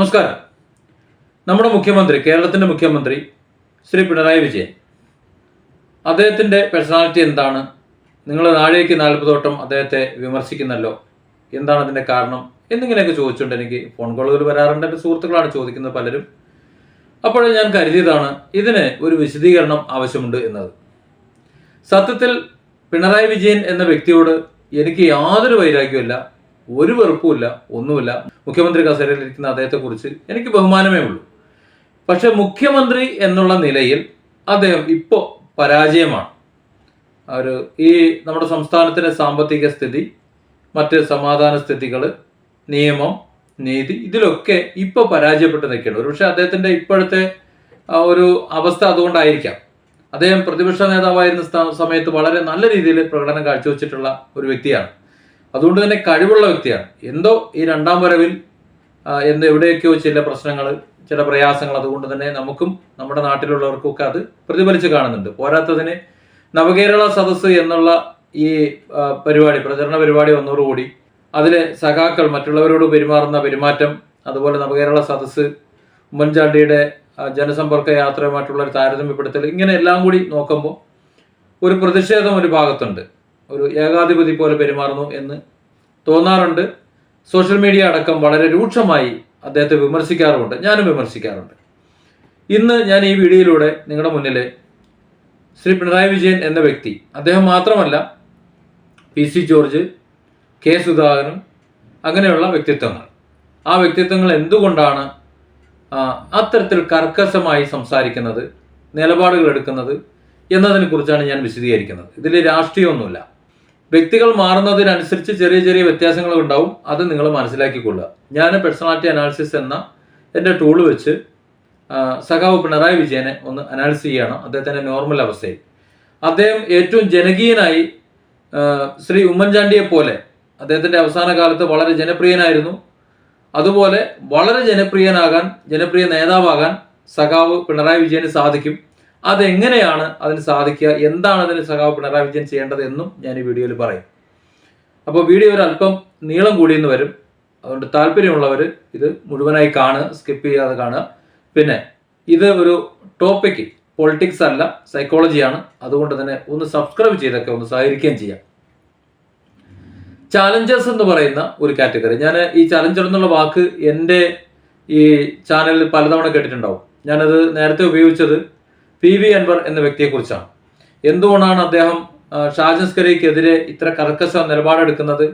നമസ്കാരം. നമ്മുടെ മുഖ്യമന്ത്രി കേരളത്തിന്റെ മുഖ്യമന്ത്രി ശ്രീ പിണറായി വിജയൻ. അദ്ദേഹത്തിന്റെ പേഴ്സണാലിറ്റി എന്താണ്? നിങ്ങൾ നാഴേക്ക് നാൽപ്പതോട്ടം അദ്ദേഹത്തെ വിമർശിക്കുന്നല്ലോ. എന്താണ് അതിന്റെ കാരണം? എന്നിങ്ങനെയൊക്കെ ചോദിച്ചുകൊണ്ട് എനിക്ക് ഫോൺ കോളുകൾ വരാറുണ്ട്. എന്റെ സുഹൃത്തുക്കളാണ് ചോദിക്കുന്നത് പലരും. അപ്പോൾ ഞാൻ കരുതിയതാണ് ഇതിന് ഒരു വിശദീകരണം ആവശ്യമുണ്ട് എന്നത്. സത്യത്തിൽ പിണറായി വിജയൻ എന്ന വ്യക്തിയോട് എനിക്ക് യാതൊരു വൈരാഗ്യമില്ല ഒരു വെറുപ്പുമില്ല ഒന്നുമില്ല മുഖ്യമന്ത്രി കസേരയിലിരിക്കുന്ന അദ്ദേഹത്തെക്കുറിച്ച് എനിക്ക് ബഹുമാനമേ ഉള്ളൂ. പക്ഷെ മുഖ്യമന്ത്രി എന്നുള്ള നിലയിൽ അദ്ദേഹം ഇപ്പോൾ പരാജയമാണ്. ഒരു ഈ നമ്മുടെ സംസ്ഥാനത്തിന്റെ സാമ്പത്തിക സ്ഥിതി മറ്റ് സമാധാന സ്ഥിതികൾ നിയമം നീതി ഇതിലൊക്കെ ഇപ്പോൾ പരാജയപ്പെട്ട് നിൽക്കുകയാണ്. ഒരുപക്ഷെ അദ്ദേഹത്തിന്റെ ഇപ്പോഴത്തെ ഒരു അവസ്ഥ അതുകൊണ്ടായിരിക്കാം. അദ്ദേഹം പ്രതിപക്ഷ നേതാവായിരുന്ന സമയത്ത് വളരെ നല്ല രീതിയിൽ പ്രകടനം കാഴ്ചവെച്ചിട്ടുള്ള ഒരു വ്യക്തിയാണ്. അതുകൊണ്ട് തന്നെ കഴിവുള്ള വ്യക്തിയാണ്. എന്തോ ഈ രണ്ടാം വരവിൽ എന്ത് എവിടെയൊക്കെയോ ചില പ്രശ്നങ്ങൾ ചില പ്രയാസങ്ങൾ അതുകൊണ്ട് തന്നെ നമുക്കും നമ്മുടെ നാട്ടിലുള്ളവർക്കും ഒക്കെ അത് പ്രതിഫലിച്ച് കാണുന്നുണ്ട്. പോരാത്തതിന് നവകേരള സദസ്സ് എന്നുള്ള ഈ പരിപാടി പ്രചരണ പരിപാടി വന്നതോടുകൂടി അതിലെ സഖാക്കൾ മറ്റുള്ളവരോട് പെരുമാറുന്ന പെരുമാറ്റം അതുപോലെ നവകേരള സദസ്സ് ഉമ്മൻചാണ്ടിയുടെ ജനസമ്പർക്ക യാത്രയുമായിട്ടുള്ള ഒരു താരതമ്യപ്പെടുത്തൽ ഇങ്ങനെ എല്ലാം കൂടി നോക്കുമ്പോൾ ഒരു പ്രതിഷേധം ഒരു ഭാഗത്തുണ്ട്. ഒരു ഏകാധിപതി പോലെ പെരുമാറുന്നു എന്ന് തോന്നാറുണ്ട്. സോഷ്യൽ മീഡിയ അടക്കം വളരെ രൂക്ഷമായി അദ്ദേഹത്തെ വിമർശിക്കാറുമുണ്ട്. ഞാനും വിമർശിക്കാറുണ്ട്. ഇന്ന് ഞാൻ ഈ വീഡിയോയിലൂടെ നിങ്ങളുടെ മുന്നിൽ ശ്രീ പിണറായി വിജയൻ എന്ന വ്യക്തി അദ്ദേഹം മാത്രമല്ല P C George K Sudhakaran അങ്ങനെയുള്ള വ്യക്തിത്വങ്ങൾ. ആ വ്യക്തിത്വങ്ങൾ എന്തുകൊണ്ടാണ് അത്തരത്തിൽ കർക്കശമായി സംസാരിക്കുന്നത് നിലപാടുകൾ എടുക്കുന്നത് എന്നതിനെക്കുറിച്ചാണ് ഞാൻ വിശദീകരിക്കുന്നത്. ഇതിൽ രാഷ്ട്രീയമൊന്നുമില്ല. വ്യക്തികൾ മാറുന്നതിനനുസരിച്ച് ചെറിയ ചെറിയ വ്യത്യാസങ്ങൾ ഉണ്ടാവും. അത് നിങ്ങൾ മനസ്സിലാക്കിക്കൊള്ളുക. ഞാൻ പേഴ്സണാലിറ്റി അനാലിസിസ് എന്ന എന്റെ ടൂൾ വെച്ച് സഖാവ് പിണറായി വിജയനെ ഒന്ന് അനാലിസ് ചെയ്യുകയാണ് അദ്ദേഹത്തിന്റെ നോർമൽ അവസ്ഥയിൽ. അദ്ദേഹം ഏറ്റവും ജനകീയനായി ശ്രീ ഉമ്മൻചാണ്ടിയെ പോലെ അദ്ദേഹത്തിന്റെ അവസാന കാലത്ത് വളരെ ജനപ്രിയനായിരുന്നു. അതുപോലെ വളരെ ജനപ്രിയനാകാൻ ജനപ്രിയ നേതാവാകാൻ സഖാവ് പിണറായി വിജയന് സാധിക്കും. അതെങ്ങനെയാണ് അതിന് സാധിക്കുക? എന്താണ് അതിന് സഖാവ് പിണറായി വിജയൻ ചെയ്യേണ്ടത് എന്നും ഞാൻ ഈ വീഡിയോയിൽ പറയും. അപ്പോൾ വീഡിയോ ഒരു അല്പം നീളം കൂടിയെന്ന് വരും. അതുകൊണ്ട് താല്പര്യമുള്ളവർ ഇത് മുഴുവനായി കാണുക സ്കിപ്പ് ചെയ്യാതെ കാണുക. പിന്നെ ഇത് ഒരു ടോപ്പിക്ക് പൊളിറ്റിക്സ് അല്ല സൈക്കോളജിയാണ് അതുകൊണ്ട് തന്നെ ഒന്ന് സബ്സ്ക്രൈബ് ചെയ്തൊക്കെ ഒന്ന് സഹകരിക്കുകയും ചെയ്യാം. ചാലഞ്ചേഴ്സ് എന്ന് പറയുന്ന ഒരു കാറ്റഗറി ഞാൻ ഈ ചാലഞ്ചർ എന്നുള്ള വാക്ക് എന്റെ ഈ ചാനലിൽ പലതവണ കേട്ടിട്ടുണ്ടാവും. ഞാനത് നേരത്തെ ഉപയോഗിച്ചത് പി വി അൻവർ എന്ന വ്യക്തിയെക്കുറിച്ചാണ്. എന്തുകൊണ്ടാണ് അദ്ദേഹം ആ, ഷാജൻസ്കരയ്ക്കെതിരെ ഇത്ര കർക്കശ നിലപാടെടുക്കുന്നത്?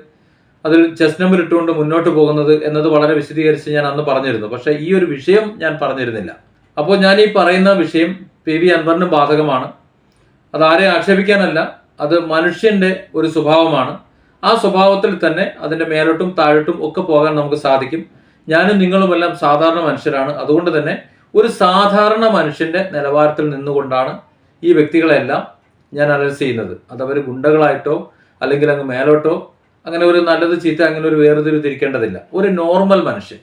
അതിൽ ചെസ് നമ്പർ ഇട്ടുകൊണ്ട് മുന്നോട്ട് പോകുന്നത് എന്നത് വളരെ വിശദീകരിച്ച് ഞാൻ അന്ന് പറഞ്ഞിരുന്നു. പക്ഷേ ഈ ഒരു വിഷയം ഞാൻ പറഞ്ഞിരുന്നില്ല. അപ്പോൾ ഞാൻ ഈ പറയുന്ന വിഷയം പി വി അൻവറിന് ബാധകമാണ്. അത് ആരെ ആക്ഷേപിക്കാനല്ല അത് മനുഷ്യന്റെ ഒരു സ്വഭാവമാണ്. ആ സ്വഭാവത്തിൽ തന്നെ അതിന്റെ മേലോട്ടും താഴോട്ടും ഒക്കെ പോകാൻ നമുക്ക് സാധിക്കും. ഞാനും നിങ്ങളുമെല്ലാം സാധാരണ മനുഷ്യരാണ്. അതുകൊണ്ട് തന്നെ ഒരു സാധാരണ മനുഷ്യന്റെ നിലവാരത്തിൽ നിന്നുകൊണ്ടാണ് ഈ വ്യക്തികളെല്ലാം ഞാൻ അനലൈസ് ചെയ്യുന്നത്. അതവർ ഗുണ്ടകളായിട്ടോ അല്ലെങ്കിൽ അങ്ങ് മേലോട്ടോ അങ്ങനെ ഒരു നല്ലത് ചീത്ത അങ്ങനെ ഒരു വേറൊരു തിരിക്കേണ്ടതില്ല. ഒരു നോർമൽ മനുഷ്യൻ.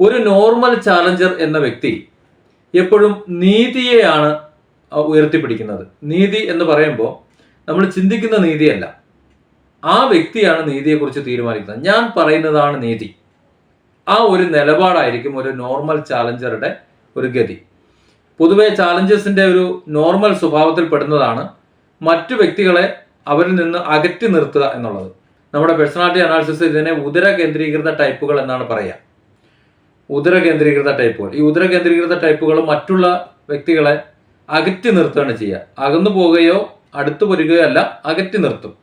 ഒരു നോർമൽ ചാലഞ്ചർ എന്ന വ്യക്തി എപ്പോഴും നീതിയെയാണ് ഉയർത്തിപ്പിടിക്കുന്നത്. നീതി എന്ന് പറയുമ്പോൾ നമ്മൾ ചിന്തിക്കുന്ന നീതിയല്ല. ആ വ്യക്തിയാണ് നീതിയെക്കുറിച്ച് തീരുമാനിക്കുന്നത്. ഞാൻ പറയുന്നതാണ് നീതി. ആ ഒരു നിലപാടായിരിക്കും ഒരു നോർമൽ ചാലഞ്ചറുടെ ഒരു ഗതി. പൊതുവെ ചാലഞ്ചേഴ്സിന്റെ ഒരു നോർമൽ സ്വഭാവത്തിൽ പെടുന്നതാണ് മറ്റു വ്യക്തികളെ അവരിൽ നിന്ന് അകറ്റി നിർത്തുക എന്നുള്ളത്. നമ്മുടെ പേഴ്സണാലിറ്റി അനാലിസിസ് ഇതിനെ ഉദര കേന്ദ്രീകൃത ടൈപ്പുകൾ എന്നാണ് പറയുക. ഉദര കേന്ദ്രീകൃത ടൈപ്പുകൾ. ഈ ഉദര കേന്ദ്രീകൃത ടൈപ്പുകൾ മറ്റുള്ള വ്യക്തികളെ അകറ്റി നിർത്തുകയാണ് ചെയ്യുക. അകന്നു പോവുകയോ അടുത്തു വരികയോ അല്ല അകറ്റി നിർത്തും.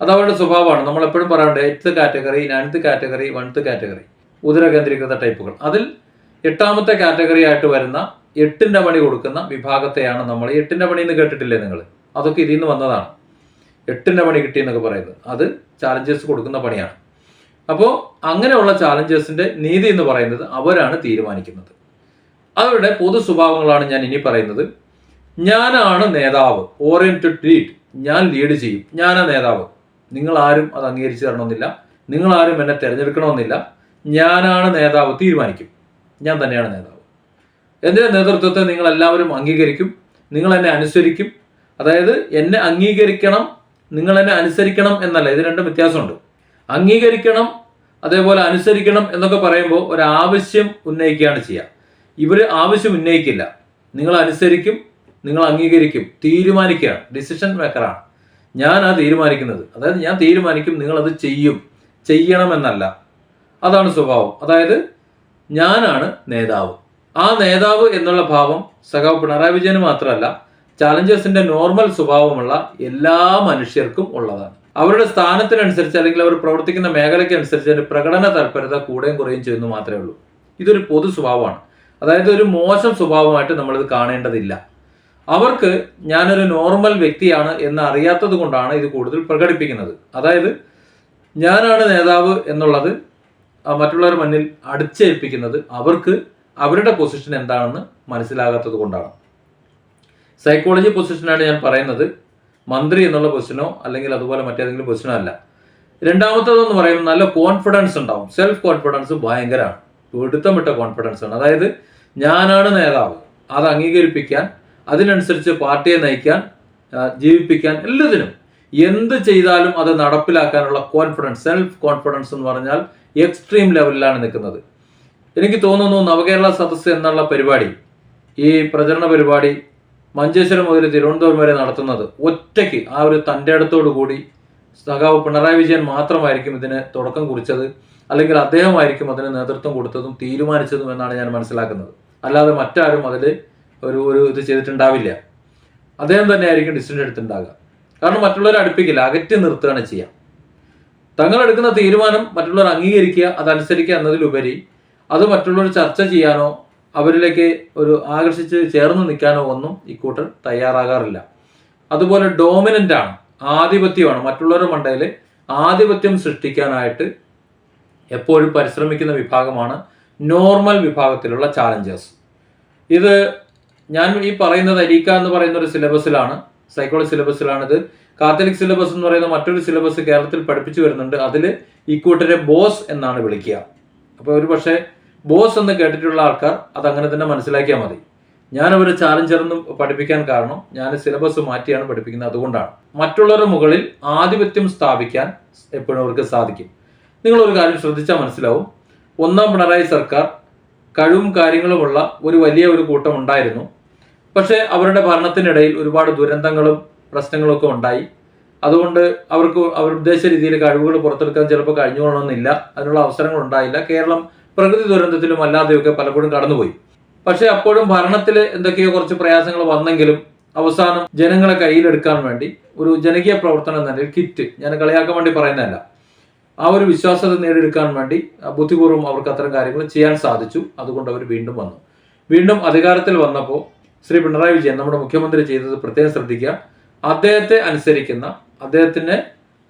അത് അവരുടെ സ്വഭാവമാണ്. നമ്മൾ എപ്പോഴും പറയാറുണ്ട് eighth category ninth category oneth category ഉദര കേന്ദ്രീകൃത ടൈപ്പുകൾ. അതിൽ എട്ടാമത്തെ കാറ്റഗറി ആയിട്ട് വരുന്ന എട്ടിന്റെ പണി കൊടുക്കുന്ന വിഭാഗത്തെയാണ് നമ്മൾ. എട്ടിന്റെ പണി എന്ന് കേട്ടിട്ടില്ലേ നിങ്ങൾ അതൊക്കെ ഇതിൽ നിന്ന് വന്നതാണ്. എട്ടിന്റെ പണി കിട്ടി എന്നൊക്കെ പറയുന്നത്. അത് ചാലഞ്ചേഴ്സ് കൊടുക്കുന്ന പണിയാണ്. അപ്പോൾ അങ്ങനെയുള്ള ചാലഞ്ചേഴ്സിന്റെ നീതി എന്ന് പറയുന്നത് അവരാണ് തീരുമാനിക്കുന്നത്. അവരുടെ പൊതു സ്വഭാവങ്ങളാണ് ഞാൻ ഇനി പറയുന്നത്. ഞാനാണ് നേതാവ്. ഓറിയന്റഡ് ലീഡ് ഞാൻ ലീഡ് ചെയ്യും. ഞാനാ നേതാവ്. നിങ്ങൾ ആരും അത് അംഗീകരിച്ചു തരണമെന്നില്ല. നിങ്ങൾ ആരും എന്നെ തിരഞ്ഞെടുക്കണമെന്നില്ല. ഞാനാണ് നേതാവ് തീരുമാനിക്കും. ഞാൻ തന്നെയാണ് നേതാവ്. എന്റെ നേതൃത്വത്തെ നിങ്ങൾ എല്ലാവരും അംഗീകരിക്കും നിങ്ങൾ എന്നെ അനുസരിക്കും. അതായത് എന്നെ അംഗീകരിക്കണം നിങ്ങൾ എന്നെ അനുസരിക്കണം എന്നല്ല ഇത് രണ്ടും വ്യത്യാസമുണ്ട്. അംഗീകരിക്കണം അതേപോലെ അനുസരിക്കണം എന്നൊക്കെ പറയുമ്പോൾ ഒരു ആവശ്യം ഉന്നയിക്കുകയാണ് ചെയ്യുക ഇവർ ആവശ്യം ഉന്നയിക്കില്ല. നിങ്ങൾ അനുസരിക്കും നിങ്ങൾ അംഗീകരിക്കും തീരുമാനിക്കുകയാണ്. ഡിസിഷൻ മേക്കറാണ് ഞാൻ ആ തീരുമാനിക്കുന്നത്. അതായത് ഞാൻ തീരുമാനിക്കും നിങ്ങൾ അത് ചെയ്യും ചെയ്യണമെന്നല്ല അതാണ് സ്വഭാവം. അതായത് ഞാനാണ് നേതാവ്. ആ നേതാവ് എന്നുള്ള ഭാവം സഖാവ് പിണറായി വിജയന് മാത്രമല്ല ചാലഞ്ചേഴ്സിന്റെ നോർമൽ സ്വഭാവമുള്ള എല്ലാ മനുഷ്യർക്കും ഉള്ളതാണ്. അവരുടെ സ്ഥാനത്തിനനുസരിച്ച് അല്ലെങ്കിൽ അവർ പ്രവർത്തിക്കുന്ന മേഖലയ്ക്ക് അനുസരിച്ച് അതിന്റെ പ്രകടന തൽപരത കൂടെയും കുറയും ചെയ്യുന്നു മാത്രമേ ഉള്ളൂ. ഇതൊരു പൊതു സ്വഭാവമാണ്. അതായത് ഒരു മോശം സ്വഭാവമായിട്ട് നമ്മളിത് കാണേണ്ടതില്ല. അവർക്ക് ഞാനൊരു നോർമൽ വ്യക്തിയാണ് എന്ന് അറിയാത്തത് കൊണ്ടാണ് ഇത് കൂടുതൽ പ്രകടിപ്പിക്കുന്നത്. അതായത് ഞാനാണ് നേതാവ് എന്നുള്ളത് മറ്റുള്ളവർ മുന്നിൽ അടിച്ചേൽപ്പിക്കുന്നത് അവർക്ക് അവരുടെ പൊസിഷൻ എന്താണെന്ന് മനസ്സിലാകാത്തത് കൊണ്ടാണ്. സൈക്കോളജി പൊസിഷനാണ് ഞാൻ പറയുന്നത് മന്ത്രി എന്നുള്ള പൊസിഷനോ അല്ലെങ്കിൽ അതുപോലെ മറ്റേതെങ്കിലും പൊസിഷനോ അല്ല. രണ്ടാമത്തതെന്ന് പറയുമ്പോൾ നല്ല കോൺഫിഡൻസ് ഉണ്ടാവും. സെൽഫ് കോൺഫിഡൻസ് ഭയങ്കരമാണ്. പിടുത്തം വിട്ട കോൺഫിഡൻസ് ആണ്. അതായത് ഞാനാണ് നേതാവ്. അത് അംഗീകരിപ്പിക്കാൻ അതിനനുസരിച്ച് പാർട്ടിയെ നയിക്കാൻ ജീവിപ്പിക്കാൻ എല്ലാത്തിനും എന്ത് ചെയ്താലും അത് നടപ്പിലാക്കാനുള്ള കോൺഫിഡൻസ് സെൽഫ് കോൺഫിഡൻസ് എന്ന് പറഞ്ഞാൽ എക്സ്ട്രീം ലെവലിലാണ് നിൽക്കുന്നത്. എനിക്ക് തോന്നുന്നു നവകേരള സദസ്സ് എന്നുള്ള പരിപാടി ഈ പ്രചരണ പരിപാടി മഞ്ചേശ്വരം മുതൽ തിരുവനന്തപുരം വരെ നടത്തുന്നത് ഒറ്റയ്ക്ക് ആ ഒരു തന്റെ അടുത്തോടു കൂടി സഖാവ് പിണറായി വിജയൻ മാത്രമായിരിക്കും ഇതിന് തുടക്കം കുറിച്ചത് അല്ലെങ്കിൽ അദ്ദേഹമായിരിക്കും അതിന് നേതൃത്വം കൊടുത്തതും തീരുമാനിച്ചതും എന്നാണ് ഞാൻ മനസ്സിലാക്കുന്നത്. അല്ലാതെ മറ്റാരും അതിൽ ഒരു ഒരു ഇത് ചെയ്തിട്ടുണ്ടാവില്ല. അദ്ദേഹം തന്നെ ആയിരിക്കും ഡിസിഷൻ എടുത്തിട്ടുണ്ടാകുക കാരണം മറ്റുള്ളവരെ അടുപ്പിക്കില്ല അകറ്റി നിർത്തുകയാണ് ചെയ്യുക തങ്ങളെടുക്കുന്ന തീരുമാനം മറ്റുള്ളവർ അംഗീകരിക്കുക അതനുസരിക്കുക എന്നതിലുപരി അത് മറ്റുള്ളവർ ചർച്ച ചെയ്യാനോ അവരിലേക്ക് ഒരു ആകർഷിച്ച് ചേർന്ന് നിൽക്കാനോ ഒന്നും ഇക്കൂട്ടർ തയ്യാറാകാറില്ല. അതുപോലെ ഡോമിനന്റ് ആണ് ആധിപത്യമാണ്. മറ്റുള്ളവരുടെ മണ്ടയിൽ ആധിപത്യം സൃഷ്ടിക്കാനായിട്ട് എപ്പോഴും പരിശ്രമിക്കുന്ന വിഭാഗമാണ് നോർമൽ വിഭാഗത്തിലുള്ള ചാലഞ്ചേഴ്സ് ഇത് ഞാൻ ഈ പറയുന്നത് അരീക്ക എന്ന് പറയുന്ന ഒരു സിലബസിലാണ് സൈക്കോളജി സിലബസിലാണ് ഇത് കാത്തലിക് സിലബസ് എന്ന് പറയുന്ന മറ്റൊരു സിലബസ് കേരളത്തിൽ പഠിപ്പിച്ചു വരുന്നുണ്ട്. അതിൽ ഈ കൂട്ടരെ ബോസ് എന്നാണ് വിളിക്കുക. അപ്പോൾ ഒരു പക്ഷേ ബോസ് എന്ന് കേട്ടിട്ടുള്ള ആൾക്കാർ അത് അങ്ങനെ തന്നെ മനസ്സിലാക്കിയാൽ മതി. ഞാൻ അവരെ ചാലഞ്ചർ എന്ന് പഠിപ്പിക്കാൻ കാരണം ഞാൻ സിലബസ് മാറ്റിയാണ് പഠിപ്പിക്കുന്നത് അതുകൊണ്ടാണ്. മറ്റുള്ളവരുടെ മുകളിൽ ആധിപത്യം സ്ഥാപിക്കാൻ എപ്പോഴും അവർക്ക് സാധിക്കും. നിങ്ങൾ ഒരു കാര്യം ശ്രദ്ധിച്ചാൽ മനസ്സിലാവും. ഒന്നാം പിണറായി സർക്കാർ കഴിവും കാര്യങ്ങളുമുള്ള ഒരു വലിയ ഒരു കൂട്ടം ഉണ്ടായിരുന്നു. പക്ഷേ അവരുടെ ഭരണത്തിനിടയിൽ ഒരുപാട് ദുരന്തങ്ങളും പ്രശ്നങ്ങളും ഒക്കെ ഉണ്ടായി. അതുകൊണ്ട് അവർക്ക് അവർ ഉദ്ദേശ രീതിയിൽ കഴിവുകൾ പുറത്തെടുക്കാൻ ചിലപ്പോൾ കഴിഞ്ഞുകൊള്ളണമെന്നില്ല അതിനുള്ള അവസരങ്ങൾ ഉണ്ടായില്ല. കേരളം പ്രകൃതി ദുരന്തത്തിലും അല്ലാതെയൊക്കെ പലപ്പോഴും കടന്നുപോയി. പക്ഷേ അപ്പോഴും ഭരണത്തിൽ എന്തൊക്കെയോ കുറച്ച് പ്രയാസങ്ങൾ വന്നെങ്കിലും അവസാനം ജനങ്ങളെ കയ്യിലെടുക്കാൻ വേണ്ടി ഒരു ജനകീയ പ്രവർത്തനം എന്ന നിലയിൽ കിറ്റ് ഞാൻ കളിയാക്കാൻ വേണ്ടി പറയുന്നതല്ല. ആ ഒരു വിശ്വാസത നേടിയെടുക്കാൻ വേണ്ടി ബുദ്ധിപൂർവം അവർക്ക് അത്തരം കാര്യങ്ങൾ ചെയ്യാൻ സാധിച്ചു. അതുകൊണ്ട് അവർ വീണ്ടും വന്നു. വീണ്ടും അധികാരത്തിൽ വന്നപ്പോൾ ശ്രീ പിണറായി വിജയൻ നമ്മുടെ മുഖ്യമന്ത്രി ചെയ്തത് പ്രത്യേകം ശ്രദ്ധിക്കുക. അദ്ദേഹത്തെ അനുസരിക്കുന്ന അദ്ദേഹത്തിന്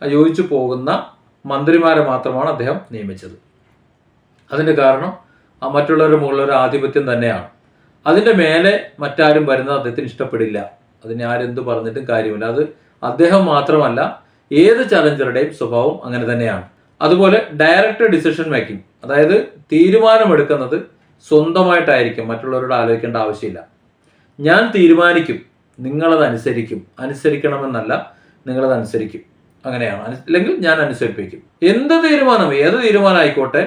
യോജിച്ചു പോകുന്ന മന്ത്രിമാരെ മാത്രമാണ് അദ്ദേഹം നിയമിച്ചത്. അതിന്റെ കാരണം മറ്റുള്ളവരുടെ മുകളിലൊരു ആധിപത്യം തന്നെയാണ്. അതിന്റെ മേലെ മറ്റാരും വരുന്നത് അദ്ദേഹത്തിന് ഇഷ്ടപ്പെടില്ല. അതിനെ ആരെന്ത് പറഞ്ഞിട്ടും കാര്യമില്ല. അത് അദ്ദേഹം മാത്രമല്ല ഏത് ചലഞ്ചറുടെയും സ്വഭാവം അങ്ങനെ തന്നെയാണ്. അതുപോലെ ഡയറക്റ്റ് ഡിസിഷൻ മേക്കിംഗ് അതായത് തീരുമാനമെടുക്കുന്നത് സ്വന്തമായിട്ടായിരിക്കും മറ്റുള്ളവരോട് ആലോചിക്കേണ്ട ആവശ്യമില്ല. ഞാൻ തീരുമാനിക്കും. നിങ്ങളത് അനുസരിക്കും അനുസരിക്കണമെന്നല്ല നിങ്ങളത് അനുസരിക്കും അങ്ങനെയാണ് അല്ലെങ്കിൽ ഞാൻ അനുസരിപ്പിക്കും. എന്ത് തീരുമാനം ഏത് തീരുമാനം ആയിക്കോട്ടെ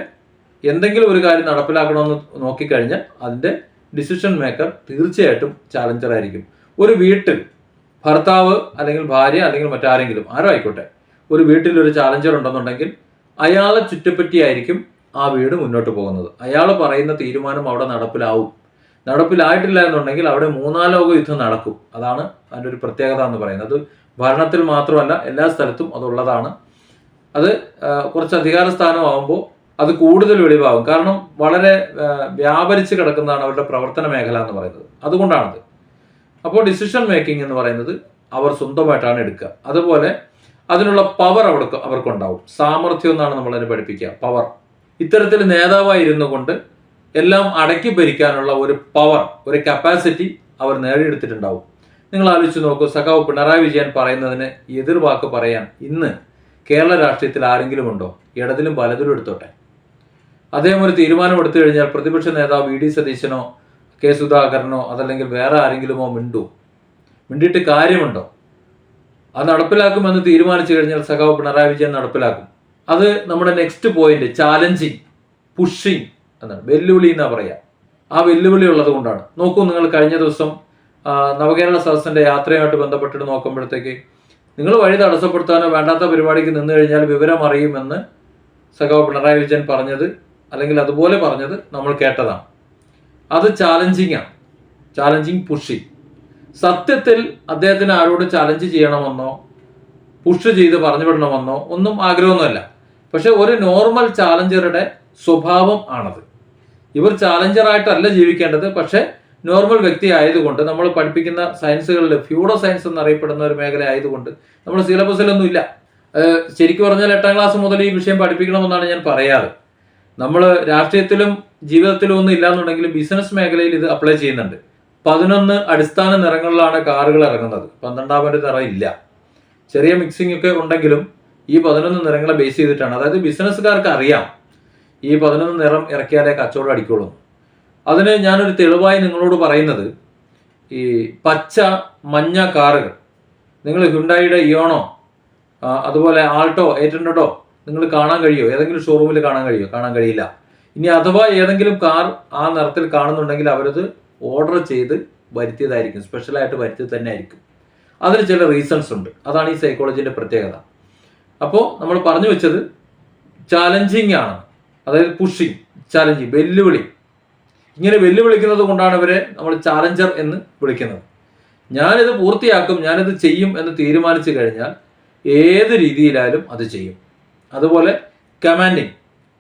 എന്തെങ്കിലും ഒരു കാര്യം നടപ്പിലാക്കണമെന്ന് നോക്കിക്കഴിഞ്ഞാൽ അതിന്റെ ഡിസിഷൻ മേക്കർ തീർച്ചയായിട്ടും ചാലഞ്ചർ ആയിരിക്കും. ഒരു വീട്ടിൽ ഭർത്താവ് അല്ലെങ്കിൽ ഭാര്യ അല്ലെങ്കിൽ മറ്റാരെങ്കിലും ആരോ ആയിക്കോട്ടെ ഒരു വീട്ടിൽ ഒരു ചാലഞ്ചർ ഉണ്ടെന്നുണ്ടെങ്കിൽ അയാളെ ചുറ്റപ്പറ്റിയായിരിക്കും ആ വീട് മുന്നോട്ട് പോകുന്നത്. അയാൾ പറയുന്ന തീരുമാനം അവിടെ നടപ്പിലാവും. നടപ്പിലായിട്ടില്ല എന്നുണ്ടെങ്കിൽ അവിടെ മൂന്നാം ലോക യുദ്ധം നടക്കും. അതാണ് അതിന്റെ ഒരു പ്രത്യേകത എന്ന് പറയുന്നത്. ഭരണത്തിൽ മാത്രമല്ല എല്ലാ സ്ഥലത്തും അതുള്ളതാണ് അത് കുറച്ച് അധികാര സ്ഥാനമാകുമ്പോൾ അത് കൂടുതൽ വെളിവാകും. കാരണം വളരെ വ്യാപരിച്ച് കിടക്കുന്നതാണ് അവരുടെ പ്രവർത്തന മേഖല എന്ന് പറയുന്നത്. അതുകൊണ്ടാണത്. അപ്പോൾ ഡിസിഷൻ മേക്കിംഗ് എന്ന് പറയുന്നത് അവർ സ്വന്തമായിട്ടാണ് എടുക്കുക. അതുപോലെ അതിനുള്ള പവർ അവർക്ക് അവർക്കുണ്ടാവും. സാമർഥ്യം എന്നാണ് നമ്മളതിനെ പഠിപ്പിക്കുക. പവർ ഇത്തരത്തിൽ നേതാവായിരുന്നു കൊണ്ട് എല്ലാം അടക്കി ഭരിക്കാനുള്ള ഒരു പവർ ഒരു കപ്പാസിറ്റി അവർ നേടിയെടുത്തിട്ടുണ്ടാവും. നിങ്ങൾ ആലോചിച്ച് നോക്കൂ സഖാവ് പിണറായി വിജയൻ പറയുന്നതിന് എതിർവാക്ക് പറയാൻ ഇന്ന് കേരള രാഷ്ട്രീയത്തിൽ ആരെങ്കിലും ഉണ്ടോ? ഇടതിലും വലതിലും എടുത്തോട്ടെ. അദ്ദേഹം ഒരു തീരുമാനം എടുത്തു കഴിഞ്ഞാൽ പ്രതിപക്ഷ നേതാവ് വി ഡി സതീശനോ കെ സുധാകരനോ അതല്ലെങ്കിൽ വേറെ ആരെങ്കിലുമോ മിണ്ടു. മിണ്ടിയിട്ട് കാര്യമുണ്ടോ? അത് നടപ്പിലാക്കുമെന്ന് തീരുമാനിച്ചു കഴിഞ്ഞാൽ സഖാവ് പിണറായി വിജയൻ നടപ്പിലാക്കും. അത് നമ്മുടെ നെക്സ്റ്റ് പോയിന്റ് ചാലഞ്ചിങ് പുഷിങ് എന്നാണ് വെല്ലുവിളി എന്നാ പറയാ? ആ വെല്ലുവിളി ഉള്ളത് കൊണ്ടാണ്. നോക്കൂ നിങ്ങൾ കഴിഞ്ഞ ദിവസം നവകേരള സദസ്സിന്റെ യാത്രയുമായിട്ട് ബന്ധപ്പെട്ടിട്ട് നോക്കുമ്പോഴത്തേക്ക് നിങ്ങൾ വഴി തടസ്സപ്പെടുത്താനോ വേണ്ടാത്ത പരിപാടിക്ക് നിന്ന് കഴിഞ്ഞാൽ വിവരം അറിയുമെന്ന് സഖാവ് പിണറായി വിജയൻ പറഞ്ഞത് അല്ലെങ്കിൽ അതുപോലെ പറഞ്ഞത് നമ്മൾ കേട്ടതാണ്. അത് ചാലഞ്ചിങ് ആണ്. ചാലഞ്ചിങ് പുഷി സത്യത്തിൽ അദ്ദേഹത്തിന് ആരോട് ചാലഞ്ച് ചെയ്യണമെന്നോ പുഷ് ചെയ്ത് പറഞ്ഞു വിടണമെന്നോ ഒന്നും ആഗ്രഹമൊന്നുമല്ല. പക്ഷെ ഒരു നോർമൽ ചാലഞ്ചറുടെ സ്വഭാവം ആണത്. ഇവർ ചാലഞ്ചറായിട്ടല്ല ജീവിക്കേണ്ടത്. പക്ഷേ നോർമൽ വ്യക്തി ആയതുകൊണ്ട് നമ്മൾ പഠിപ്പിക്കുന്ന സയൻസുകളിൽ ഫ്യൂഡോ സയൻസ് എന്നറിയപ്പെടുന്ന ഒരു മേഖല ആയതുകൊണ്ട് നമ്മുടെ സിലബസിലൊന്നും ഇല്ല ശരിക്കും പറഞ്ഞാൽ എട്ടാം ക്ലാസ് മുതൽ ഈ വിഷയം പഠിപ്പിക്കണമെന്നാണ് ഞാൻ പറയാറ്. നമ്മൾ രാഷ്ട്രീയത്തിലും ജീവിതത്തിലും ഒന്നും ഇല്ലാന്നുണ്ടെങ്കിലും ബിസിനസ് മേഖലയിൽ ഇത് അപ്ലൈ ചെയ്യുന്നുണ്ട്. പതിനൊന്ന് അടിസ്ഥാന നിറങ്ങളിലാണ് കാറുകൾ ഇറങ്ങുന്നത്. പന്ത്രണ്ടാമത് നിറം ഇല്ല. ചെറിയ മിക്സിംഗ് ഒക്കെ ഉണ്ടെങ്കിലും ഈ പതിനൊന്ന് നിറങ്ങളെ ബേസ് ചെയ്തിട്ടാണ്. അതായത് ബിസിനസ്സുകാർക്ക് അറിയാം. ഈ പതിനൊന്ന് നിറം ഇറക്കിയാലേ കച്ചവടം അടിക്കുള്ളൂ. അതിന് ഞാനൊരു തെളിവായി നിങ്ങളോട് പറയുന്നത് ഈ പച്ച മഞ്ഞ കാറുകൾ നിങ്ങൾ ഹുണ്ടായിയുടെ ഇയോണോ അതുപോലെ ആൾട്ടോ എയ്റ്റ് ഹൺഡ്രഡോ നിങ്ങൾ കാണാൻ കഴിയുമോ? ഏതെങ്കിലും ഷോറൂമിൽ കാണാൻ കഴിയുമോ? കാണാൻ കഴിയില്ല. ഇനി അഥവാ ഏതെങ്കിലും കാർ ആ നിറത്തിൽ കാണുന്നുണ്ടെങ്കിൽ അവരത് ഓർഡർ ചെയ്ത് വരുത്തിയതായിരിക്കും. സ്പെഷ്യലായിട്ട് വരുത്തിയത് തന്നെ ആയിരിക്കും. അതിന് ചില റീസൺസ് ഉണ്ട്. അതാണ് ഈ സൈക്കോളജിന്റെ പ്രത്യേകത. അപ്പോൾ നമ്മൾ പറഞ്ഞു വെച്ചത് ചാലഞ്ചിങ് ആണ്. അതായത് പുഷിങ് ചാലഞ്ച് വെല്ലുവിളി. ഇങ്ങനെ വെല്ലുവിളിക്കുന്നത് കൊണ്ടാണ് ഇവരെ നമ്മൾ ചാലഞ്ചർ എന്ന് വിളിക്കുന്നത്. ഞാനിത് പൂർത്തിയാക്കും ഞാനിത് ചെയ്യും എന്ന് തീരുമാനിച്ചു കഴിഞ്ഞാൽ ഏത് രീതിയിലായാലും അത് ചെയ്യും. അതുപോലെ കമാൻഡിങ്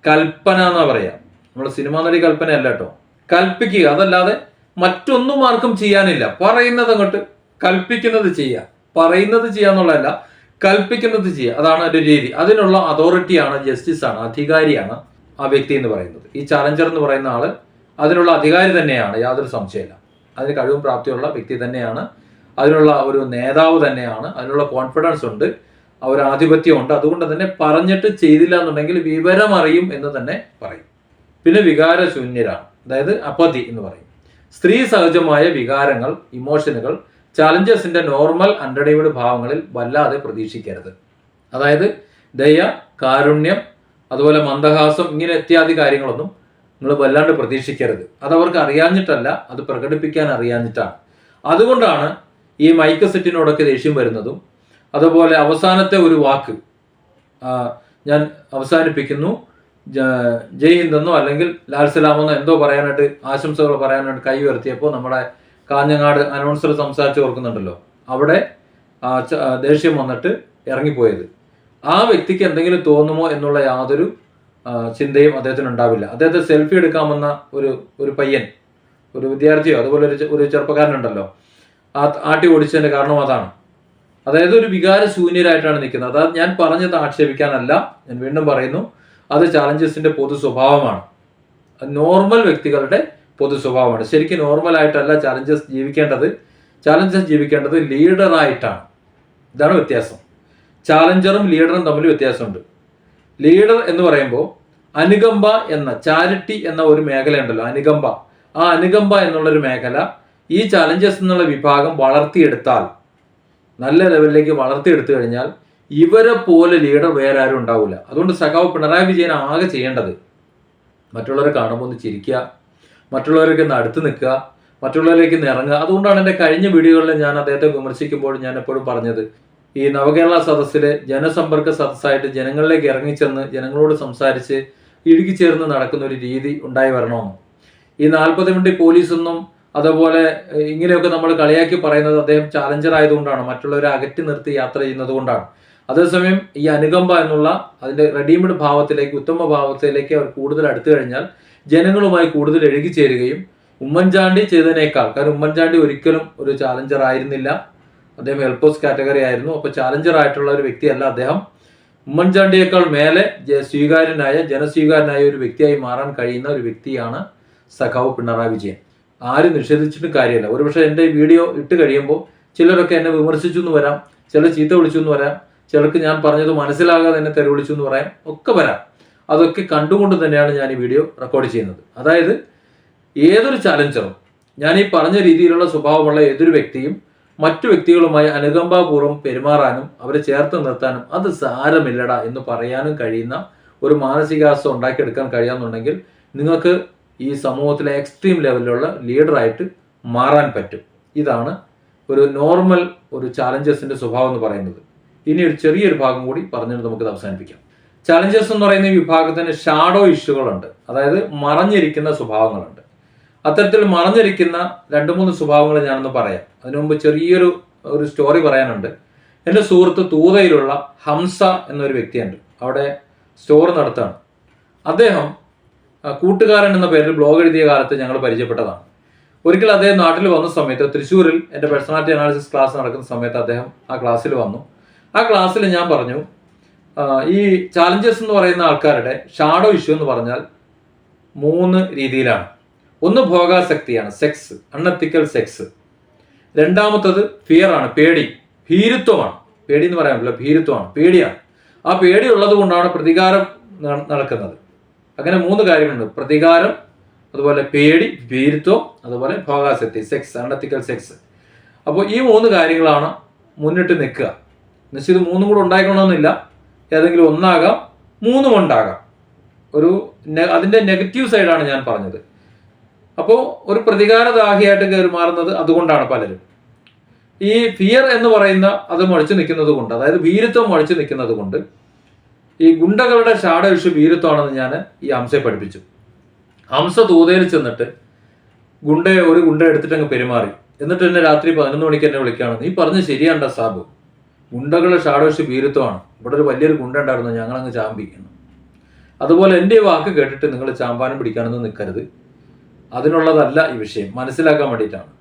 കൽപ്പന എന്ന് പറയാം. നമ്മൾ സിനിമാ നടി കൽപ്പന അല്ല കേട്ടോ. കൽപ്പിക്കുക അതല്ലാതെ മറ്റൊന്നും ആർക്കും ചെയ്യാനില്ല. പറയുന്നത് അങ്ങോട്ട് കൽപ്പിക്കുന്നത് ചെയ്യുക. പറയുന്നത് ചെയ്യാന്നുള്ളതല്ല കൽപ്പിക്കുന്നത് ചെയ്യുക. അതാണ് ഒരു രീതി. അതിനുള്ള അതോറിറ്റിയാണ് ജസ്റ്റിസ് ആണ് അധികാരിയാണ് ആ വ്യക്തി എന്ന് പറയുന്നത്. ഈ ചാലഞ്ചർ എന്ന് പറയുന്ന ആൾ അതിനുള്ള അധികാരി തന്നെയാണ് യാതൊരു സംശയമില്ല അതിന് കഴിവും പ്രാപ്തിയുള്ള വ്യക്തി തന്നെയാണ് അതിനുള്ള ഒരു നേതാവ് തന്നെയാണ് അതിനുള്ള കോൺഫിഡൻസ് ഉണ്ട് ആ ആധിപത്യം ഉണ്ട്. അതുകൊണ്ട് തന്നെ പറഞ്ഞിട്ട് ചെയ്തില്ല എന്നുണ്ടെങ്കിൽ വിവരമറിയും എന്ന് തന്നെ പറയും. പിന്നെ വികാരശൂന്യരാണ്. അതായത് അപതി എന്ന് പറയും. സ്ത്രീ സഹജമായ വികാരങ്ങൾ ഇമോഷനുകൾ ചാലഞ്ചേഴ്സിന്റെ നോർമൽ അണ്ടർഡൈവ്ഡ് ഭാവങ്ങളിൽ വല്ലാതെ പ്രതീക്ഷിക്കരുത്. അതായത് ദയ കാരുണ്യം അതുപോലെ മന്ദഹാസം ഇങ്ങനെ ഇത്യാദി കാര്യങ്ങളൊന്നും നിങ്ങൾ വല്ലാണ്ട് പ്രതീക്ഷിക്കരുത്. അത് അവർക്ക് അറിയാഞ്ഞിട്ടല്ല അത് പ്രകടിപ്പിക്കാൻ അറിയാഞ്ഞിട്ടാണ്. അതുകൊണ്ടാണ് ഈ മൈക്ക് സെറ്റിനോടൊക്കെ ദേഷ്യം വരുന്നതും അതുപോലെ അവസാനത്തെ ഒരു വാക്ക് ഞാൻ അവസാനിപ്പിക്കുന്നു. ജയ് ഹിന്ദെന്നോ അല്ലെങ്കിൽ ലാൽ സലാമെന്നോ എന്തോ പറയാനായിട്ട് ആശംസകൾ പറയാനായിട്ട് കൈ ഉയർത്തിയപ്പോൾ നമ്മുടെ കാഞ്ഞങ്ങാട് അനൗൺസർ സംസാരിച്ച് ഓർക്കുന്നുണ്ടല്ലോ. അവിടെ ദേഷ്യം വന്നിട്ട് ഇറങ്ങിപ്പോയത്. ആ വ്യക്തിക്ക് എന്തെങ്കിലും തോന്നുമോ എന്നുള്ള യാതൊരു ചിന്തയും അദ്ദേഹത്തിന് ഉണ്ടാവില്ല. അദ്ദേഹത്തെ സെൽഫി എടുക്കാമെന്ന ഒരു ഒരു പയ്യൻ ഒരു വിദ്യാർത്ഥിയോ അതുപോലെ ഒരു ഒരു ചെറുപ്പക്കാരനുണ്ടല്ലോ. ആ ആട്ടി ഓടിച്ചതിന്റെ കാരണം അതാണ്. അതായത് ഒരു വികാര ശൂന്യരായിട്ടാണ് നിൽക്കുന്നത്. അതായത് ഞാൻ പറഞ്ഞത് ആക്ഷേപിക്കാനല്ല. ഞാൻ വീണ്ടും പറയുന്നു അത് ചാലഞ്ചസിന്റെ പൊതു സ്വഭാവമാണ്. നോർമൽ വ്യക്തികളുടെ പൊതു സ്വഭാവമാണ്. ശരിക്കും നോർമൽ ആയിട്ടല്ല ചാലഞ്ചസ് ജീവിക്കേണ്ടത്. ചാലഞ്ചസ് ജീവിക്കേണ്ടത് ലീഡറായിട്ടാണ് ഇതാണ് വ്യത്യാസം. ചാലഞ്ചറും ലീഡറും തമ്മിൽ വ്യത്യാസമുണ്ട്. ലീഡർ എന്ന് പറയുമ്പോൾ അനുകമ്പ എന്ന ചാരിറ്റി എന്ന ഒരു മേഖല ഉണ്ടല്ലോ അനുകമ്പ. ആ അനുകമ്പ എന്നുള്ളൊരു മേഖല ഈ ചാലഞ്ചേഴ്സ് എന്നുള്ള വിഭാഗം വളർത്തിയെടുത്താൽ നല്ല ലെവലിലേക്ക് വളർത്തിയെടുത്തു കഴിഞ്ഞാൽ ഇവരെ പോലെ ലീഡർ വേറെ ആരും ഉണ്ടാവില്ല അതുകൊണ്ട് സഖാവ് പിണറായി വിജയൻ ആകെ ചെയ്യേണ്ടത് മറ്റുള്ളവരെ കാണുമ്പോൾ ഒന്ന് ചിരിക്കുക മറ്റുള്ളവരൊക്കെ ഒന്ന് അടുത്ത് നിൽക്കുക മറ്റുള്ളവരിലേക്ക് ഇറങ്ങുക. അതുകൊണ്ടാണ് എന്റെ കഴിഞ്ഞ വീഡിയോകളിൽ ഞാൻ അദ്ദേഹത്തെ വിമർശിക്കുമ്പോൾ ഞാൻ എപ്പോഴും പറഞ്ഞത് ഈ നവകേരള സദസ്സിലെ ജനസമ്പർക്ക സദസ്സായിട്ട് ജനങ്ങളിലേക്ക് ഇറങ്ങിച്ചെന്ന് ജനങ്ങളോട് സംസാരിച്ച് ഇഴുകിച്ചേർന്ന് നടക്കുന്ന ഒരു രീതി ഉണ്ടായി വരണമെന്ന്. ഈ നാൽപ്പത് മിനിറ്റ് പോലീസൊന്നും അതുപോലെ ഇങ്ങനെയൊക്കെ നമ്മൾ കളിയാക്കി പറയുന്നത് അദ്ദേഹം ചാലഞ്ചർ ആയതുകൊണ്ടാണ് മറ്റുള്ളവരെ അകറ്റി നിർത്തി യാത്ര ചെയ്യുന്നത് കൊണ്ടാണ്. അതേസമയം ഈ അനുകമ്പ എന്നുള്ള അതിന്റെ റെഡിമെയ്ഡ് ഭാവത്തിലേക്ക് ഉത്തമ ഭാവത്തിലേക്ക് അവർ കൂടുതൽ അടുത്തു കഴിഞ്ഞാൽ ജനങ്ങളുമായി കൂടുതൽ എഴുകിച്ചേരുകയും ഉമ്മൻചാണ്ടി ചെയ്തതിനേക്കാൾ കാരണം ഉമ്മൻചാണ്ടി ഒരിക്കലും ഒരു ചാലഞ്ചർ ആയിരുന്നില്ല. അദ്ദേഹം ഹെൽപ്പോസ് കാറ്റഗറി ആയിരുന്നു. അപ്പോൾ ചാലഞ്ചർ ആയിട്ടുള്ള ഒരു വ്യക്തിയല്ല അദ്ദേഹം. ഉമ്മൻചാണ്ടിയേക്കാൾ മേലെ സ്വീകാര്യനായ ജനസ്വീകാരനായ ഒരു വ്യക്തിയായി മാറാൻ കഴിയുന്ന ഒരു വ്യക്തിയാണ് സഖാവ് പിണറായി വിജയൻ. ആരും നിഷേധിച്ചിട്ട് കാര്യമില്ല. ഒരുപക്ഷെ എന്റെ വീഡിയോ ഇട്ട് കഴിയുമ്പോൾ ചിലരൊക്കെ എന്നെ വിമർശിച്ചു എന്ന് വരാം ചിലർ ചീത്ത വിളിച്ചു എന്ന് വരാം ചിലർക്ക് ഞാൻ പറഞ്ഞത് മനസ്സിലാകാതെ എന്നെ തെറി വിളിച്ചു എന്ന് പറയാം ഒക്കെ വരാം. അതൊക്കെ കണ്ടുകൊണ്ട് തന്നെയാണ് ഞാൻ ഈ വീഡിയോ റെക്കോർഡ് ചെയ്യുന്നത്. അതായത് ഏതൊരു ചാലഞ്ചറും ഞാൻ ഈ പറഞ്ഞ രീതിയിലുള്ള സ്വഭാവമുള്ള ഏതൊരു വ്യക്തിയും മറ്റു വ്യക്തികളുമായി അനുകമ്പാപൂർവം പെരുമാറാനും അവരെ ചേർത്ത് നിർത്താനും അത് സാരമില്ലടാ എന്ന് പറയാനും കഴിയുന്ന ഒരു മാനസികാവസ്ഥ ഉണ്ടാക്കിയെടുക്കാൻ കഴിയാമെന്നുണ്ടെങ്കിൽ നിങ്ങൾക്ക് ഈ സമൂഹത്തിലെ എക്സ്ട്രീം ലെവലിലുള്ള ലീഡറായിട്ട് മാറാൻ പറ്റും. ഇതാണ് ഒരു നോർമൽ ഒരു ചാലഞ്ചസിന്റെ സ്വഭാവം എന്ന് പറയുന്നത്. ഇനി ഒരു ചെറിയൊരു ഭാഗം കൂടി പറഞ്ഞിട്ട് നമുക്കിത് അവസാനിപ്പിക്കാം. ചാലഞ്ചസ് എന്ന് പറയുന്ന വിഭാഗത്തിന് ഷാഡോ ഇഷ്യൂകളുണ്ട് അതായത് മറഞ്ഞിരിക്കുന്ന സ്വഭാവങ്ങളുണ്ട്. അത്തരത്തിൽ മറഞ്ഞിരിക്കുന്ന രണ്ട് മൂന്ന് സ്വഭാവങ്ങൾ ഞാനൊന്ന് പറയാം. അതിനു മുമ്പ് ചെറിയൊരു ഒരു സ്റ്റോറി പറയാനുണ്ട്. എന്റെ സുഹൃത്ത് തൂതയിലുള്ള ഹംസ എന്നൊരു വ്യക്തിയുണ്ട്. അവിടെ സ്റ്റോർ നടത്താണ്. അദ്ദേഹം കൂട്ടുകാരൻ എന്ന പേരിൽ ബ്ലോഗ് എഴുതിയ കാലത്ത് ഞങ്ങൾ പരിചയപ്പെട്ടതാണ്. ഒരിക്കൽ അദ്ദേഹം നാട്ടിൽ വന്ന സമയത്ത് തൃശ്ശൂരിൽ എന്റെ പേഴ്സണാലിറ്റി അനാലിസിസ് ക്ലാസ് നടക്കുന്ന സമയത്ത് അദ്ദേഹം ആ ക്ലാസ്സിൽ വന്നു. ആ ക്ലാസ്സിൽ ഞാൻ പറഞ്ഞു ഈ ചാലഞ്ചസ് എന്ന് പറയുന്ന ആൾക്കാരുടെ ഷാഡോ ഇഷ്യൂ എന്ന് പറഞ്ഞാൽ മൂന്ന് രീതിയിലാണ്. ഒന്ന് ഭോഗാസക്തിയാണ് സെക്സ് അണ്ണത്തിക്കൽ സെക്സ് രണ്ടാമത്തത് ആണ് പേടി. ഭീരുത്വമാണ്. പേടി എന്ന് പറയാൻ പറ്റില്ല ഭീരുത്വമാണ് പേടിയാണ്. ആ പേടി ഉള്ളത് കൊണ്ടാണ് പ്രതികാരം നടക്കുന്നത്. അങ്ങനെ മൂന്ന് കാര്യങ്ങളുണ്ട്. പ്രതികാരം അതുപോലെ പേടി ഭീരുത്വം അതുപോലെ ഭോഗാസക്തി സെക്സ് അണ്ണത്തിക്കൽ സെക്സ് അപ്പോൾ ഈ മൂന്ന് കാര്യങ്ങളാണ് മുന്നിട്ട് നിൽക്കുക. എന്നുവെച്ചാൽ ഇത് മൂന്നും കൂടെ ഉണ്ടായിക്കണമെന്നില്ല. ഏതെങ്കിലും ഒന്നാകാം മൂന്നും ഉണ്ടാകാം. ഒരു അതിന്റെ നെഗറ്റീവ് സൈഡാണ് ഞാൻ പറഞ്ഞത്. അപ്പോൾ ഒരു പ്രതികാരദാഹിയായിട്ട് കയറി മാറുന്നത് അതുകൊണ്ടാണ് പലരും. ഈ ഫിയർ എന്ന് പറയുന്ന അത് മുഴച്ചു നിൽക്കുന്നത് കൊണ്ട് അതായത് വീരത്വം മുഴച്ചു നിൽക്കുന്നത് കൊണ്ട് ഈ ഗുണ്ടകളുടെ ഷാഡോ വിഷു വീരത്വമാണെന്ന് ഞാൻ ഈ ഹംസയെ പഠിപ്പിച്ചു. ഹംസ തൂതയിൽ ചെന്നിട്ട് ഗുണ്ടയെ ഒരു ഗുണ്ട എടുത്തിട്ട് അങ്ങ് പെരുമാറി. എന്നിട്ട് എന്നെ രാത്രി പതിനൊന്ന് മണിക്ക് എന്നെ വിളിക്കുകയാണ് നീ പറഞ്ഞ് ശരിയാണ്ട സാബു. ഗുണ്ടകളുടെ ഷാഡോ വിഷു വീരത്വമാണ്. ഇവിടെ ഒരു വലിയൊരു ഗുണ്ട ഉണ്ടായിരുന്നു ഞങ്ങളങ്ങ് ചാമ്പിക്കുന്നു. അതുപോലെ എന്റെ വാക്ക് കേട്ടിട്ട് നിങ്ങൾ ചാമ്പാനും പിടിക്കാനൊന്നും നിൽക്കരുത്. അതിനുള്ളതല്ല ഈ വിഷയം. മനസ്സിലാക്കാൻ വേണ്ടിയിട്ടാണ്.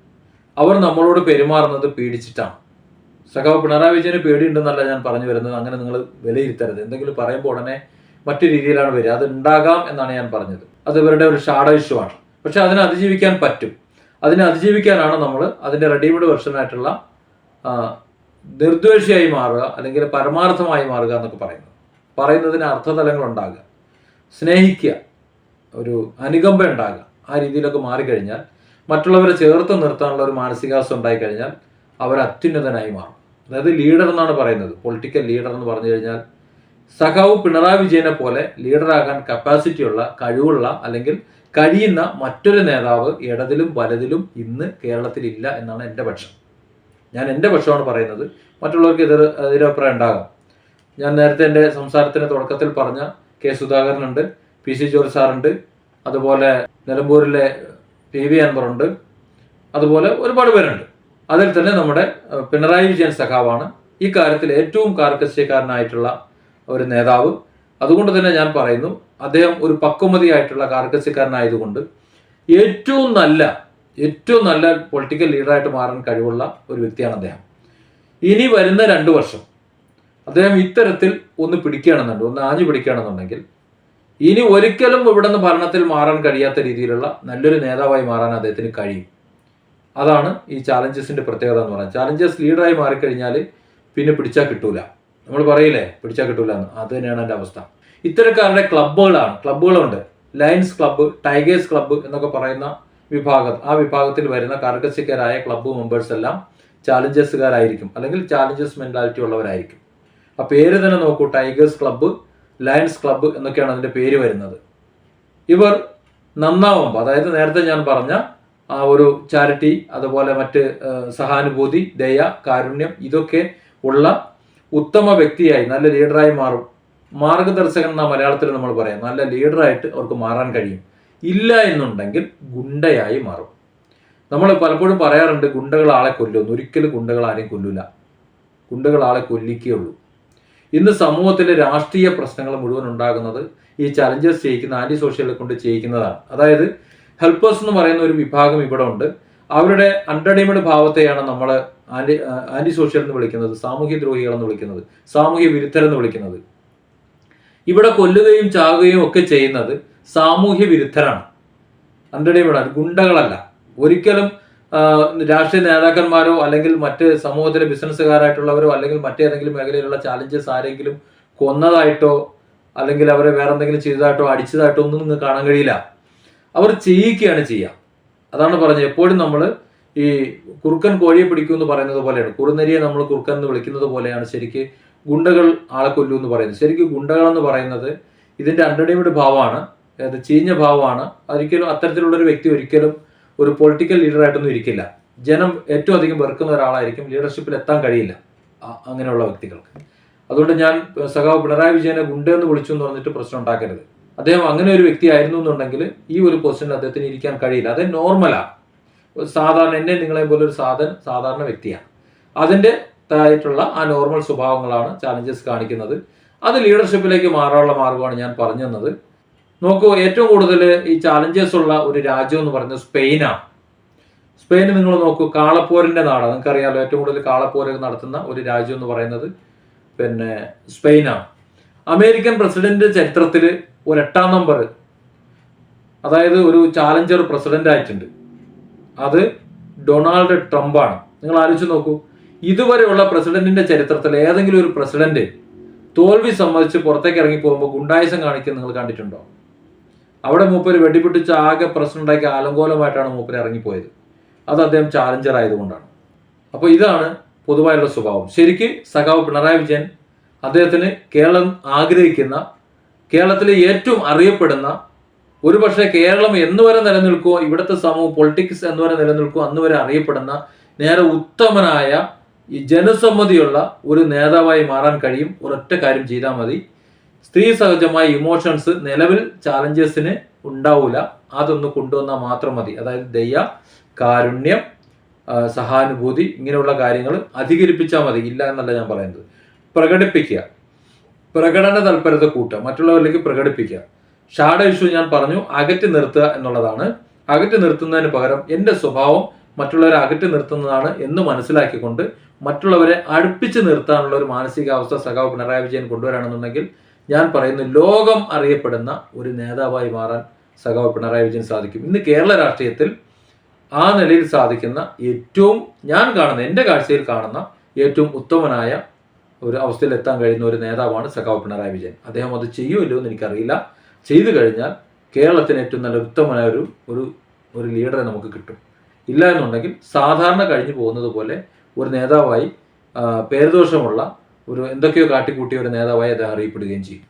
അവർ നമ്മളോട് പെരുമാറുന്നത് പേടിച്ചിട്ടാണ്. സഖാവ് പിണറായി വിജയന് പേടിയുണ്ടെന്നല്ല ഞാൻ പറഞ്ഞു വരുന്നത്. അങ്ങനെ നിങ്ങൾ വിലയിരുത്തരുത്. എന്തെങ്കിലും പറയുമ്പോൾ ഉടനെ മറ്റു രീതിയിലാണ് വരിക. അത് ഉണ്ടാകാം എന്നാണ് ഞാൻ പറഞ്ഞത്. അത് ഇവരുടെ ഒരു ഷാഡ ഇഷ്യൂ ആണ്. പക്ഷെ അതിനെ അതിജീവിക്കാൻ പറ്റും. അതിനെ അതിജീവിക്കാനാണ് നമ്മൾ അതിന്റെ റെഡിമെയ്ഡ് വെർഷനായിട്ടുള്ള നിർദ്വേഷിയായി മാറുക അല്ലെങ്കിൽ പരമാർത്ഥമായി മാറുക എന്നൊക്കെ പറയുന്നത്. പറയുന്നതിന് അർത്ഥതലങ്ങൾ ഉണ്ടാകുക സ്നേഹിക്കുക. ഒരു അനുകമ്പ ഉണ്ടാകുക. ആ രീതിയിലൊക്കെ മാറിക്കഴിഞ്ഞാൽ മറ്റുള്ളവരെ ചേർത്ത് നിർത്താനുള്ള ഒരു മാനസികാവസ്ഥ ഉണ്ടായിക്കഴിഞ്ഞാൽ അവർ അത്യുന്നതനായി മാറും. അതായത് ലീഡർ എന്നാണ് പറയുന്നത്. പൊളിറ്റിക്കൽ ലീഡർ എന്ന് പറഞ്ഞു കഴിഞ്ഞാൽ സഖാവ് പിണറായി വിജയനെ പോലെ ലീഡറാകാൻ കപ്പാസിറ്റിയുള്ള കഴിവുള്ള അല്ലെങ്കിൽ കഴിയുന്ന മറ്റൊരു നേതാവ് ഇടതിലും വലതിലും ഇന്ന് കേരളത്തിൽ ഇല്ല എന്നാണ് എന്റെ പക്ഷം. ഞാൻ എന്റെ പക്ഷമാണ് പറയുന്നത്. മറ്റുള്ളവർക്ക് എതിർ എതിരഭിപ്രായം ഉണ്ടാകാം. ഞാൻ നേരത്തെ എന്റെ സംസാരത്തിന്റെ തുടക്കത്തിൽ പറഞ്ഞ കെ സുധാകരനുണ്ട് പി സി ജോർജ് സാറുണ്ട് അതുപോലെ നിലമ്പൂരിലെ പി വി അൻവറുണ്ട്. അതുപോലെ ഒരുപാട് പേരുണ്ട്. അതിൽ തന്നെ നമ്മുടെ പിണറായി വിജയൻ സഖാവാണ് ഈ കാര്യത്തിൽ ഏറ്റവും കാർക്കശ്യക്കാരനായിട്ടുള്ള ഒരു നേതാവ്. അതുകൊണ്ട് തന്നെ ഞാൻ പറയുന്നു അദ്ദേഹം ഒരു പക്വമതിയായിട്ടുള്ള കാർക്കശ്യക്കാരനായതുകൊണ്ട് ഏറ്റവും നല്ല ഏറ്റവും നല്ല പൊളിറ്റിക്കൽ ലീഡറായിട്ട് മാറാൻ കഴിവുള്ള ഒരു വ്യക്തിയാണ് അദ്ദേഹം. ഇനി വരുന്ന രണ്ട് വർഷം അദ്ദേഹം ഇത്തരത്തിൽ ഒന്ന് പിടിക്കുകയാണെന്നുണ്ട് ഒന്ന് ആഞ്ഞു പിടിക്കുകയാണെന്നുണ്ടെങ്കിൽ ഇനി ഒരിക്കലും ഇവിടുന്ന് ഭരണത്തിൽ മാറാൻ കഴിയാത്ത രീതിയിലുള്ള നല്ലൊരു നേതാവായി മാറാൻ അദ്ദേഹത്തിന് കഴിയും. അതാണ് ഈ ചാലഞ്ചസിന്റെ പ്രത്യേകത എന്ന് പറയുന്നത് ചാലഞ്ചസ് ലീഡറായി മാറിക്കഴിഞ്ഞാൽ പിന്നെ പിടിച്ചാൽ കിട്ടൂല. നമ്മൾ പറയില്ലേ? പിടിച്ചാൽ കിട്ടൂല എന്ന്. അത് തന്നെയാണ് എന്റെ അവസ്ഥ. ഇത്തരക്കാരുടെ ക്ലബ്ബുകളാണ്. ക്ലബ്ബുകളുണ്ട്. ലയൺസ് ക്ലബ്ബ് ടൈഗേഴ്സ് ക്ലബ്ബ് എന്നൊക്കെ പറയുന്ന വിഭാഗം. ആ വിഭാഗത്തിൽ വരുന്ന കർക്കശക്കാരായ ക്ലബ്ബ് മെമ്പേഴ്സ് എല്ലാം ചാലഞ്ചസുകാരായിരിക്കും. അല്ലെങ്കിൽ ചാലഞ്ചേഴ്സ് മെന്റാലിറ്റി ഉള്ളവരായിരിക്കും. ആ പേര് തന്നെ നോക്കൂ. ടൈഗേഴ്സ് ക്ലബ്ബ് ലയൺസ് ക്ലബ്ബ് എന്നൊക്കെയാണ് അതിന്റെ പേര് വരുന്നത്. ഇവർ നന്നാവുമ്പോൾ അതായത് നേരത്തെ ഞാൻ പറഞ്ഞ ആ ഒരു ചാരിറ്റി അതുപോലെ മറ്റ് സഹാനുഭൂതി ദയ കാരുണ്യം ഇതൊക്കെ ഉള്ള ഉത്തമ വ്യക്തിയായി നല്ല ലീഡറായി മാറും. മാർഗദർശകൻ എന്ന മലയാളത്തിൽ നമ്മൾ പറയാം. നല്ല ലീഡറായിട്ട് അവർക്ക് മാറാൻ കഴിയും. ഇല്ല എന്നുണ്ടെങ്കിൽ ഗുണ്ടയായി മാറും. നമ്മൾ പലപ്പോഴും പറയാറുണ്ട് ഗുണ്ടകൾ ആളെ കൊല്ലുമെന്ന് ഒരിക്കലും ഗുണ്ടകൾ ആരെയും കൊല്ലില്ല ഗുണ്ടകൾ ആളെ കൊല്ലിക്കുകയുള്ളൂ ഇന്ന് സമൂഹത്തിലെ രാഷ്ട്രീയ പ്രശ്നങ്ങൾ മുഴുവൻ ഉണ്ടാകുന്നത് ഈ ചലഞ്ചേഴ്സ് ചെയ്യിക്കുന്ന ആന്റി സോഷ്യലെ കൊണ്ട് ചെയ്യിക്കുന്നതാണ്. അതായത് ഹെൽപ്പേഴ്സ് എന്ന് പറയുന്ന ഒരു വിഭാഗം ഇവിടെ ഉണ്ട്. അവരുടെ അൺറെഡിമേഡ് ഭാവത്തെയാണ് നമ്മൾ ആന്റി ആന്റി സോഷ്യൽ എന്ന് വിളിക്കുന്നത് സാമൂഹ്യ ദ്രോഹികൾ എന്ന് വിളിക്കുന്നത് സാമൂഹ്യ വിരുദ്ധരെന്ന് വിളിക്കുന്നത്. ഇവിടെ കൊല്ലുകയും ചാകുകയും ഒക്കെ ചെയ്യുന്നത് സാമൂഹ്യ വിരുദ്ധരാണ്. അണ്ടടിമേഡ് ഗുണ്ടകളല്ല. ഒരിക്കലും രാഷ്ട്രീയ നേതാക്കന്മാരോ അല്ലെങ്കിൽ മറ്റ് സമൂഹത്തിലെ ബിസിനസ്സുകാരായിട്ടുള്ളവരോ അല്ലെങ്കിൽ മറ്റേതെങ്കിലും മേഖലയിലുള്ള ചാലഞ്ചസ് ആരെങ്കിലും കൊന്നതായിട്ടോ അല്ലെങ്കിൽ അവരെ വേറെ എന്തെങ്കിലും ചെയ്തതായിട്ടോ അടിച്ചതായിട്ടോ ഒന്നും നിങ്ങൾക്ക് കാണാൻ കഴിയില്ല. അവർ ചെയ്യിക്കുകയാണ് ചെയ്യുക. അതാണ് പറഞ്ഞത്. എപ്പോഴും നമ്മൾ ഈ കുറുക്കൻ കോഴിയെ പിടിക്കും എന്ന് പറയുന്നത് പോലെയാണ്. കുറുനരിയെ നമ്മൾ കുറുക്കൻ എന്ന് വിളിക്കുന്നത് പോലെയാണ് ശരിക്ക് ഗുണ്ടകൾ ആളെ കൊല്ലൂ എന്ന് പറയുന്നത്. ശരിക്കും ഗുണ്ടകൾ എന്ന് പറയുന്നത് ഇതിന്റെ അണ്ടർഡേമിഡ് ഭാവമാണ്. ചീഞ്ഞ ഭാവമാണ്. ഒരിക്കലും അത്തരത്തിലുള്ള ഒരു വ്യക്തി ഒരിക്കലും ഒരു പൊളിറ്റിക്കൽ ലീഡറായിട്ടൊന്നും ഇരിക്കില്ല. ജനം ഏറ്റവും അധികം വെറുക്കുന്ന ഒരാളായിരിക്കും. ലീഡർഷിപ്പിൽ എത്താൻ കഴിയില്ല. അങ്ങനെയുള്ള വ്യക്തികൾക്ക്. അതുകൊണ്ട് ഞാൻ സഖാവ് പിണറായി വിജയനെ ഗുണ്ടെന്ന് വിളിച്ചു എന്ന് പറഞ്ഞിട്ട് പ്രശ്നം ഉണ്ടാക്കരുത്. അദ്ദേഹം അങ്ങനെ ഒരു വ്യക്തി ആയിരുന്നു എന്നുണ്ടെങ്കിൽ ഈ ഒരു പൊസിഷനിൽ അദ്ദേഹത്തിന് ഇരിക്കാൻ കഴിയില്ല. അത് നോർമലാണ് സാധാരണ എന്നെ നിങ്ങളെ പോലെ ഒരു സാധാരണ സാധാരണ വ്യക്തിയാണ്. അതിന്റെ ആയിട്ടുള്ള ആ നോർമൽ സ്വഭാവങ്ങളാണ് ചാലഞ്ചസ് കാണിക്കുന്നത്. അത് ലീഡർഷിപ്പിലേക്ക് മാറാനുള്ള മാർഗമാണ് ഞാൻ പറഞ്ഞു തന്നത് നോക്കൂ ഏറ്റവും കൂടുതൽ ഈ ചാലഞ്ചേഴ്സ് ഉള്ള ഒരു രാജ്യം എന്ന് പറയുന്നത് സ്പെയിനാണ് സ്പെയിൻ നിങ്ങൾ നോക്കൂ കാളപ്പോരിന്റെ നാടാണ് നിങ്ങൾക്കറിയാലോ ഏറ്റവും കൂടുതൽ കാളപ്പോര നടത്തുന്ന ഒരു രാജ്യം എന്ന് പറയുന്നത് പിന്നെ സ്പെയിനാണ് അമേരിക്കൻ പ്രസിഡന്റ് ചരിത്രത്തിൽ ഒരു എട്ടാം നമ്പർ അതായത് ഒരു ചാലഞ്ചർ പ്രസിഡന്റ് ആയിട്ടുണ്ട്. അത് ഡൊണാൾഡ് ട്രംപാണ്. നിങ്ങൾ ആലോചിച്ച് നോക്കൂ ഇതുവരെയുള്ള പ്രസിഡന്റിന്റെ ചരിത്രത്തിൽ ഏതെങ്കിലും ഒരു പ്രസിഡന്റ് തോൽവി സമ്മതിച്ച് പുറത്തേക്ക് ഇറങ്ങി പോകുമ്പോൾ ഗുണ്ടായസം കാണിക്കുന്നത് നിങ്ങൾ കണ്ടിട്ടുണ്ടോ? അവിടെ മൂപ്പര് വെടിപൊട്ടിച്ച് ആകെ പ്രശ്നം ഉണ്ടാക്കി ആലങ്കോലമായിട്ടാണ് മൂപ്പര് ഇറങ്ങിപ്പോയത്. അത് അദ്ദേഹം ചാലഞ്ചർ ആയതുകൊണ്ടാണ്. അപ്പോൾ ഇതാണ് പൊതുവായുള്ള സ്വഭാവം. ശരിക്ക് സഖാവ് പിണറായി വിജയൻ അദ്ദേഹത്തിന് കേരളം ആഗ്രഹിക്കുന്ന കേരളത്തിലെ ഏറ്റവും അറിയപ്പെടുന്ന ഒരുപക്ഷെ കേരളം എന്ന് വരെ നിലനിൽക്കുമോ ഇവിടുത്തെ സമൂഹം പൊളിറ്റിക്സ് എന്ന് വരെ നിലനിൽക്കുമോ അന്ന് വരെ അറിയപ്പെടുന്ന നേരെ ഉത്തമനായ ഈ ജനസമ്മതിയുള്ള ഒരു നേതാവായി മാറാൻ കഴിയും. ഒരൊറ്റ കാര്യം ചെയ്താൽ മതി. സ്ത്രീ സഹജമായ ഇമോഷൻസ് നിലവിൽ ചാലഞ്ചസിന് ഉണ്ടാവില്ല അതൊന്ന് കൊണ്ടുവന്നാൽ മാത്രം മതി. അതായത് ദയ കാരുണ്യം സഹാനുഭൂതി ഇങ്ങനെയുള്ള കാര്യങ്ങൾ അധികരിപ്പിച്ചാൽ മതി. ഇല്ല എന്നല്ല ഞാൻ പറയുന്നത്. പ്രകടിപ്പിക്കുക. പ്രകടന തൽപരത കൂട്ടുക. മറ്റുള്ളവരിലേക്ക് പ്രകടിപ്പിക്കുക. ഷാഡ ഇഷ്യൂ ഞാൻ പറഞ്ഞു അകറ്റി നിർത്തുക എന്നുള്ളതാണ്. അകറ്റി നിർത്തുന്നതിന് പകരം എന്റെ സ്വഭാവം മറ്റുള്ളവരെ അകറ്റി നിർത്തുന്നതാണ് എന്ന് മനസ്സിലാക്കിക്കൊണ്ട് മറ്റുള്ളവരെ അടുപ്പിച്ച് നിർത്താനുള്ള ഒരു മാനസികാവസ്ഥ സഖാവ് പിണറായി വിജയൻ കൊണ്ടുവരാണെന്നുണ്ടെങ്കിൽ ഞാൻ പറയുന്നു ലോകം അറിയപ്പെടുന്ന ഒരു നേതാവായി മാറാൻ സഖാവ് പിണറായി വിജയൻ സാധിക്കും. ഇന്ന് കേരള രാഷ്ട്രീയത്തിൽ ആ നിലയിൽ സാധിക്കുന്ന ഏറ്റവും ഞാൻ കാണുന്ന എന്റെ കാഴ്ചയിൽ കാണുന്ന ഏറ്റവും ഉത്തമനായ ഒരു അവസ്ഥയിൽ എത്താൻ കഴിയുന്ന ഒരു നേതാവാണ് സഖാവ് പിണറായി വിജയൻ. അദ്ദേഹം അത് ചെയ്യുമല്ലോ എന്ന് എനിക്കറിയില്ല. ചെയ്തു കഴിഞ്ഞാൽ കേരളത്തിന് ഏറ്റവും നല്ല ഉത്തമനായ ഒരു ഒരു ഒരു ലീഡറെ നമുക്ക് കിട്ടും. ഇല്ല എന്നുണ്ടെങ്കിൽ സാധാരണ കഴിഞ്ഞു പോകുന്നത് പോലെ ഒരു നേതാവായി പേരുദോഷമുള്ള ഒരു എന്തൊക്കെയോ കാട്ടിക്കൂട്ടിയ ഒരു നേതാവായി അദ്ദേഹം അറിയപ്പെടുകയും ചെയ്യും.